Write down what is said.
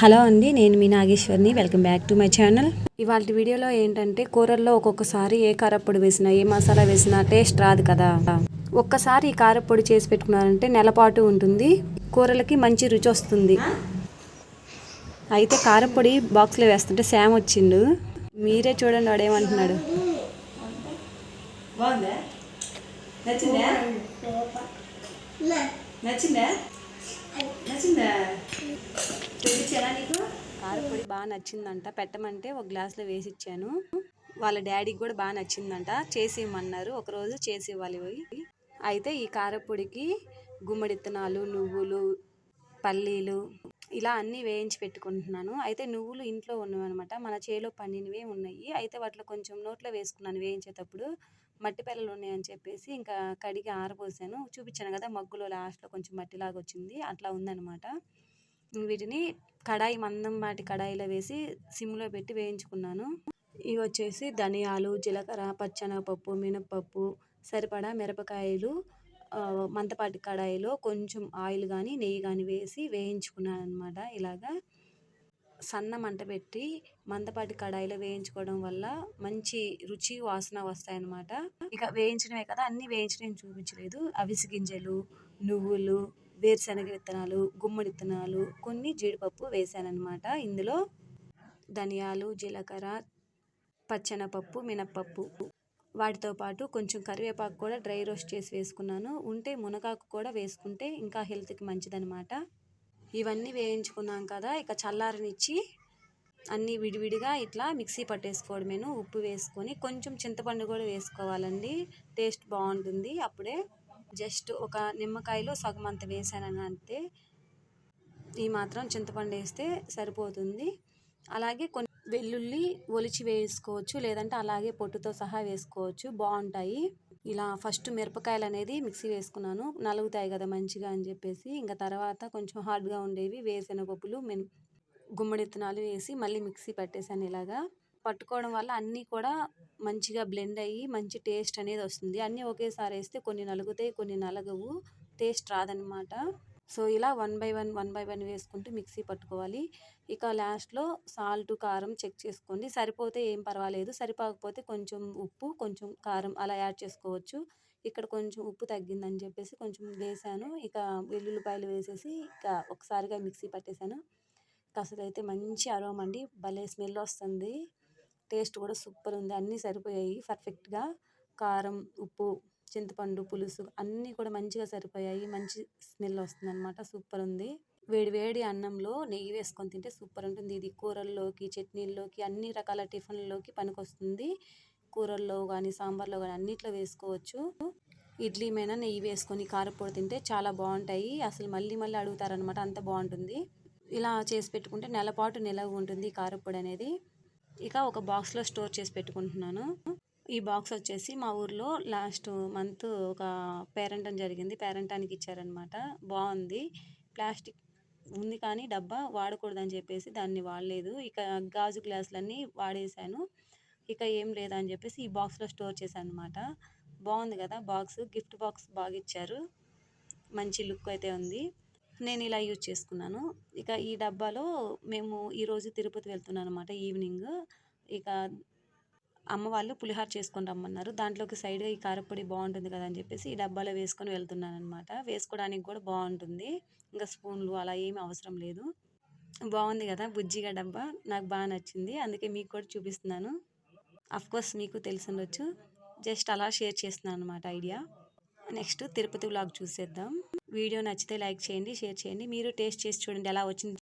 Hello అండి నేను మీ నాగేశ్వర్ని. Welcome back to my channel. ఇవాళ వీడియోలో ఏంటంటే కూరల్లో ఒక్కొక్కసారి ఏ కారప్పొడి వేసినా ఏ మసాలా వేసినా టేస్ట్ రాదు కదా. ఒక్కసారి ఈ కారప్పొడి చేసి పెట్టుకున్నారంటే నెలపాటు ఉంటుంది. కూరలకి మంచి రుచి వస్తుంది. అయితే కారప్పొడి బాక్స్లో వేస్తుంటే శామ్ వచ్చిండు. మీరే చూడండి వాడు ఏమంటున్నాడు నచ్చిందా. నచ్చిందా? నచ్చిందా? కారపొడి బాగా నచ్చిందంట. పెట్టమంటే ఒక గ్లాస్లో వేసి ఇచ్చాను వాళ్ళ డాడీకి కూడా బాగా నచ్చిందంట. చేసి ఇమ్మన్నారు ఒకరోజు చేసి ఇవ్వాలి పోయి. అయితే ఈ కారపొడికి గుమ్మడి విత్తనాలు నువ్వులు పల్లీలు ఇలా అన్నీ వేయించి పెట్టుకుంటున్నాను. అయితే నువ్వులు ఇంట్లో ఉన్నవన్నమాట. మన చేలో పండినవే ఉన్నాయి. అయితే వాటిలో కొంచెం నోట్లో వేసుకున్నాను వేయించేటప్పుడు. మట్టి పిల్లలు ఉన్నాయని చెప్పేసి ఇంకా కడిగి ఆరపోసాను చూపించాను కదా మగ్గులో లాస్ట్లో కొంచెం మట్టిలాగా వచ్చింది. అట్లా ఉందన్నమాట. వీటిని కడాయి మందం వాటి కడాయిలో వేసి సిమ్లో పెట్టి వేయించుకున్నాను. ఇవి వచ్చేసి ధనియాలు జీలకర్ర పచ్చెనగపప్పు మినప్పప్పు సరిపడా మిరపకాయలు మందపాటి కడాయిలో కొంచెం ఆయిల్ కానీ నెయ్యి కానీ వేసి వేయించుకున్నాను అనమాట ఇలాగా సన్న మంట పెట్టి మందపాటి కడాయిలో వేయించుకోవడం వల్ల మంచి రుచి వాసన వస్తాయన్నమాట. ఇక వేయించడమే కదా అన్ని వేయించడం చూపించలేదు. అవిసి గింజలు నువ్వులు వేరుశనగ విత్తనాలు గుమ్మడి విత్తనాలు కొన్ని జీడిపప్పు వేసానన్నమాట. ఇందులో ధనియాలు జీలకర్ర పచ్చెనపప్పు మినప్పప్పు. వాటితో పాటు కొంచెం కరివేపాకు కూడా డ్రై రోస్ట్ చేసి వేసుకున్నాను. ఉంటే మునగాకు కూడా వేసుకుంటే ఇంకా హెల్త్కి మంచిదనమాట ఇవన్నీ వేయించుకున్నాం కదా ఇక చల్లారనిచ్చి అన్నీ విడివిడిగా ఇట్లా మిక్సీ పట్టేసుకోవడమేను. ఉప్పు వేసుకొని కొంచెం చింతపండు కూడా వేసుకోవాలండి. టేస్ట్ బాగుంటుంది. అప్పుడే జస్ట్ ఒక నిమ్మకాయలో సగం అంత వేసానని అంతే. ఈ మాత్రం చింతపండు వేస్తే సరిపోతుంది. అలాగే కొన్ని వెల్లుల్లి ఒలిచి వేసుకోవచ్చు లేదంటే అలాగే పొట్టుతో సహా వేసుకోవచ్చు. బాగుంటాయి. ఇలా ఫస్ట్ మిరపకాయలు అనేది మిక్సీ వేసుకున్నాను. నలుగుతాయి కదా మంచిగా అని చెప్పేసి. ఇంకా తర్వాత కొంచెం హార్డ్గా ఉండేవి వేరుశెనగపప్పులు మిన్ గుమ్మడి విత్తనాలు వేసి మళ్ళీ మిక్సీ పట్టేశాను ఇలాగా. పట్టుకోవడం వల్ల అన్నీ కూడా మంచిగా బ్లెండ్ అయ్యి మంచి టేస్ట్ అనేది వస్తుంది. అన్నీ ఒకేసారి వేస్తే కొన్ని నలుగుతాయి కొన్ని నలగవు. టేస్ట్ రాదనమాట సో ఇలా one by one one by one వేసుకుంటూ మిక్సీ పట్టుకోవాలి. ఇక లాస్ట్లో సాల్ట్ కారం చెక్ చేసుకోండి. సరిపోతే ఏం పర్వాలేదు. సరిపోకపోతే కొంచెం ఉప్పు కొంచెం కారం అలా యాడ్ చేసుకోవచ్చు. ఇక్కడ కొంచెం ఉప్పు తగ్గిందని చెప్పేసి కొంచెం వేసాను. ఇక వెల్లుల్లిపాయలు వేసేసి ఇక ఒకసారిగా మిక్సీ పట్టేశాను అసలు అయితే మంచి అరోమా అండి. భలే స్మెల్ వస్తుంది. టేస్ట్ కూడా సూపర్ ఉంది అన్నీ సరిపోయాయి. పర్ఫెక్ట్గా కారం ఉప్పు చింతపండు పులుసు అన్నీ కూడా మంచిగా సరిపోయాయి. మంచి స్మెల్ వస్తుంది అనమాట సూపర్ ఉంది వేడి వేడి అన్నంలో నెయ్యి వేసుకొని తింటే సూపర్ ఉంటుంది ఇది కూరల్లోకి చట్నీల్లోకి అన్ని రకాల టిఫిన్లోకి పనికొస్తుంది. కూరల్లో కానీ సాంబార్లో కానీ అన్నిట్లో వేసుకోవచ్చు. ఇడ్లీ మీద నెయ్యి వేసుకొని కారపొడి తింటే చాలా బాగుంటాయి అసలు మళ్ళీ మళ్ళీ అడుగుతారనమాట అంత బాగుంటుంది ఇలా చేసి పెట్టుకుంటే నెలపాటు నిలవ ఉంటుంది కారపొడి అనేది. ఇక ఒక బాక్స్లో స్టోర్ చేసి పెట్టుకుంటున్నాను. ఈ బాక్స్ వచ్చేసి మా ఊర్లో లాస్ట్ మంత్ ఒక పేరెంటం జరిగింది. పేరెంటానికి ఇచ్చారనమాట బాగుంది. ప్లాస్టిక్ ఉంది కానీ డబ్బా వాడకూడదని చెప్పేసి దాన్ని వాడలేదు. ఇక గాజు గ్లాసులన్నీ వాడేశాను. ఇక ఏం లేదని చెప్పేసి ఈ బాక్స్లో స్టోర్ చేశాను అనమాట బాగుంది కదా బాక్స్. గిఫ్ట్ బాక్స్ బాగా ఇచ్చారు. మంచి లుక్ అయితే ఉంది. నేను ఇలా యూజ్ చేసుకున్నాను. ఇక ఈ డబ్బాలో మేము ఈరోజు తిరుపతి వెళ్తున్నాను అనమాట ఈవినింగ్. ఇక అమ్మ వాళ్ళు పులిహార చేసుకొని రమ్మన్నారు. దాంట్లోకి సైడ్గా ఈ కారపొడి బాగుంటుంది కదా అని చెప్పేసి ఈ డబ్బాలో వేసుకొని వెళ్తున్నాను అనమాట వేసుకోవడానికి కూడా బాగుంటుంది. ఇంకా స్పూన్లు అలా ఏమీ అవసరం లేదు. బాగుంది కదా బుజ్జిగా డబ్బా. నాకు బాగా నచ్చింది. అందుకే మీకు కూడా చూపిస్తున్నాను. కోర్స్ మీకు తెలిసి ఉండొచ్చు. జస్ట్ అలా షేర్ చేస్తున్నాను అనమాట ఐడియా. నెక్స్ట్ తిరుపతి వ్లాగ్ చూసేద్దాం. వీడియో నచ్చితే లైక్ చేయండి షేర్ చేయండి. మీరు టేస్ట్ చేసి చూడండి ఎలా వచ్చింది.